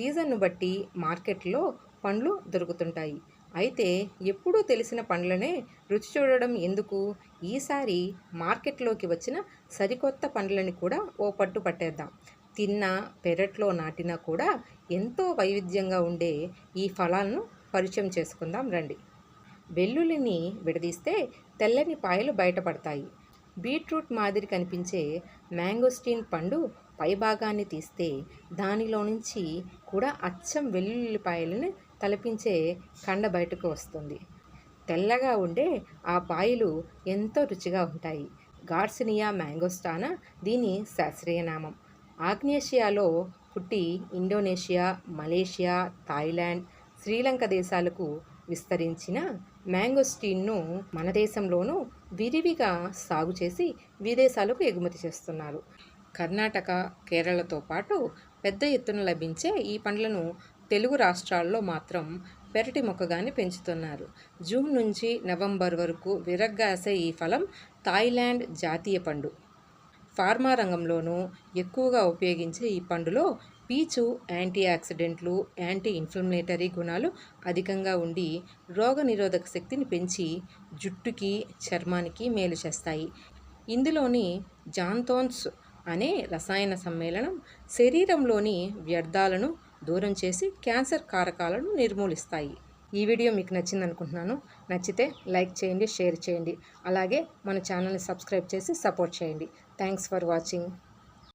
సీజన్ను బట్టి మార్కెట్లో పండ్లు దొరుకుతుంటాయి. అయితే ఎప్పుడూ తెలిసిన పండ్లనే రుచి చూడడం ఎందుకు? ఈసారి మార్కెట్లోకి వచ్చిన సరికొత్త పండ్లని కూడా ఓ పట్టు పట్టేద్దాం. తిన్న పెరట్లో నాటినా కూడా ఎంతో వైవిధ్యంగా ఉండే ఈ ఫలాలను పరిచయం చేసుకుందాం రండి. వెల్లుల్లిని విడదీస్తే తెల్లని పాయలు బయటపడతాయి. బీట్రూట్ మాదిరి కనిపించే మ్యాంగోస్టీన్ పండు పైభాగాన్ని తీస్తే దానిలో నుంచి కూడా అచ్చం వెల్లుల్లిపాయలను తలపించే కండ బయటకు వస్తుంది. తెల్లగా ఉండే ఆ పాయలు ఎంతో రుచిగా ఉంటాయి. గార్సినియా మ్యాంగోస్టానా దీని శాస్త్రీయ నామం. ఆగ్నేషియాలో పుట్టి ఇండోనేషియా మలేషియా థాయిలాండ్ శ్రీలంక దేశాలకు విస్తరించిన మ్యాంగోస్టీన్ను మన దేశంలోనూ విరివిగా సాగు చేసి విదేశాలకు ఎగుమతి చేస్తున్నారు. కర్ణాటక కేరళతో పాటు పెద్ద ఎత్తున లభించే ఈ పండ్లను తెలుగు రాష్ట్రాల్లో మాత్రం పెరటి మొక్కగానే పెంచుతున్నారు. జూన్ నుంచి నవంబర్ వరకు విరగ్గాసే ఈ ఫలం థాయిలాండ్ జాతీయ పండు. ఫార్మా రంగంలోనూ ఎక్కువగా ఉపయోగించే ఈ పండులో పీచు యాంటీ ఆక్సిడెంట్లు యాంటీ ఇన్ఫ్లమేటరీ గుణాలు అధికంగా ఉండి రోగనిరోధక శక్తిని పెంచి జుట్టుకి చర్మానికి మేలు చేస్తాయి. ఇందులోని జాంతోన్స్ అనే రసాయన సమ్మేళనం శరీరంలోని వ్యర్థాలను దూరం చేసి క్యాన్సర్ కారకాలను నిర్మూలిస్తాయి. ఈ వీడియో మీకు నచ్చింది అనుకుంటున్నాను నచ్చితే లైక్ చేయండి షేర్ చేయండి. అలాగే మన ఛానల్ని సబ్స్క్రైబ్ చేసి సపోర్ట్ చేయండి. Thanks for watching.